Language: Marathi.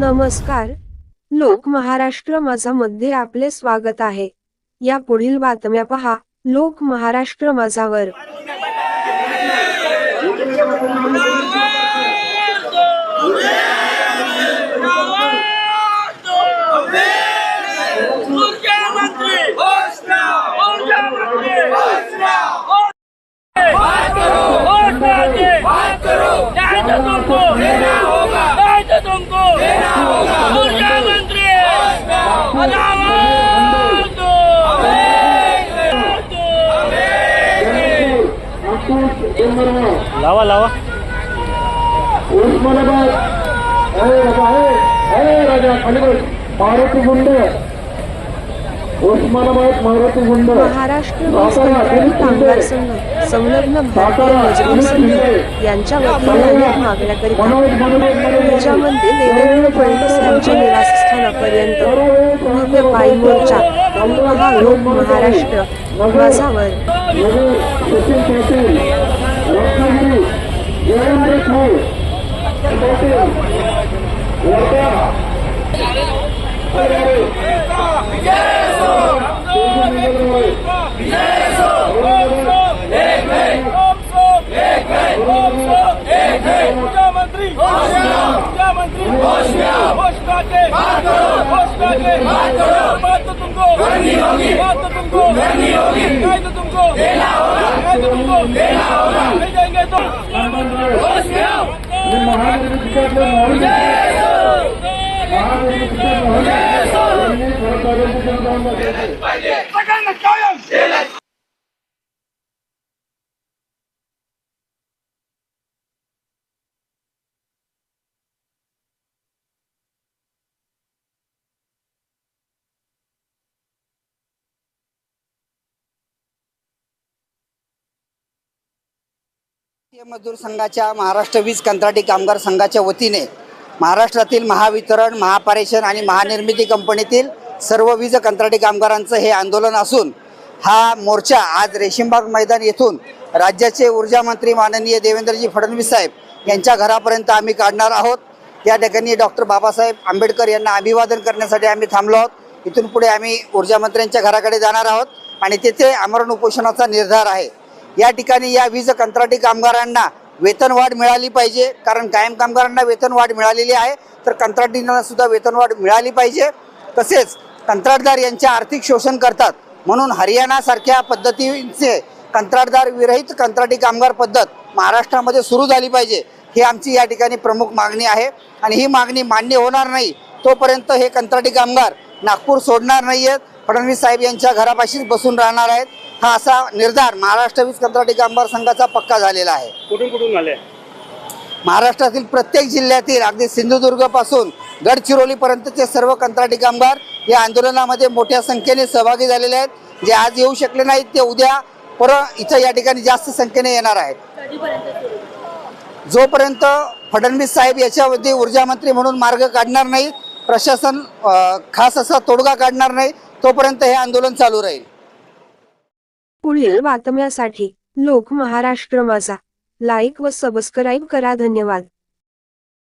नमस्कार. लोक महाराष्ट्र माझा मध्ये आपले स्वागत आहे. या पुढील बातम्या पहा. लोक महाराष्ट्र माझावर मुख्यमंत्री मुख्यमंत्री बात करो बात करो न्याय तो तुमको देना होगा न्याय तो तुमको देना होगा मुख्यमंत्री अदालत दो लावा लावा. उस्मानाबाद अरे राजा अरे राजा मारुती गुंड. उस्मानाबाद मारुती गुंड. महाराष्ट्र कामगार संघ संलग्न भारतीय मजदूर संघ यांच्या वतीने देवेंद्र फडणवीस यांच्या निवासस्थानापर्यंत भव्य पायी मोर्चा हा महाराष्ट्र. माझावर मुख्यमंत्री मुख्यमंत्री घोषणा के घोषणा के बात तो तुमको बात तो तुमको करनी तो तुमको तो तुमको नहीं तो मजदूर संघाच्या महाराष्ट्र वीज कंत्राटी कामगार संघाच्या वतीने महाराष्ट्रातील महावितरण महापारेषण आणि महानिर्मिती कंपनीतील सर्व वीज कंत्राटी कामगारांचं हे आंदोलन असून हा मोर्चा आज रेशीमबाग मैदान येथून राज्याचे ऊर्जा मंत्री माननीय देवेंद्रजी फडणवीस साहेब यांच्या घरापर्यंत आम्ही काढणार आहोत. या ठिकाणी डॉक्टर बाबासाहेब आंबेडकर यांना अभिवादन करण्यासाठी आम्ही थांबलो आहोत. इथून पुढे आम्ही ऊर्जामंत्र्यांच्या घराकडे जाणार आहोत आणि तेथे आमरण उपोषणाचा निर्धार आहे. या ठिकाणी या वीज कंत्राटी कामगारांना वेतनवाढ मिळाली पाहिजे. कारण कायम कामगारांना वेतनवाढ मिळालेली आहे. तर कंत्राटींना सुद्धा वेतनवाढ मिळाली पाहिजे. तसेच कंत्राटदार यांचे आर्थिक शोषण करतात. म्हणून हरियाणासारख्या पद्धतीचे कंत्राटदार विरहित कंत्राटी कामगार पद्धत महाराष्ट्रामध्ये सुरू झाली पाहिजे. ही आमची या ठिकाणी प्रमुख मागणी आहे. आणि ही मागणी मान्य होणार नाही तोपर्यंत हे कंत्राटी कामगार नागपूर सोडणार नाही आहेत फडणवीस साहेब यांच्या घरापाशीच बसून राहणार आहेत. हा असा निर्धार महाराष्ट्र वीज कंत्राटी कामगार संघाचा पक्का झालेला आहे. कुठून कुठून आले? महाराष्ट्रातील प्रत्येक जिल्ह्यातील अगदी सिंधुदुर्गपासून गडचिरोली पर्यंतचे सर्व कंत्राटी कामगार या आंदोलनामध्ये मोठ्या संख्येने सहभागी झालेले आहेत. जे आज येऊ शकले नाहीत ते उद्या परत इथं या ठिकाणी जास्त संख्येने येणार आहेत. जोपर्यंत फडणवीस साहेब याच्यामध्ये ऊर्जा मंत्री म्हणून मार्ग काढणार नाहीत प्रशासन खास असा तोडगा काढणार नाही तोपर्यंत हे आंदोलन चालू राहील. पुढील बातम्यासाठी लोक महाराष्ट्र माझा. लाईक व सबस्क्राईब करा. धन्यवाद.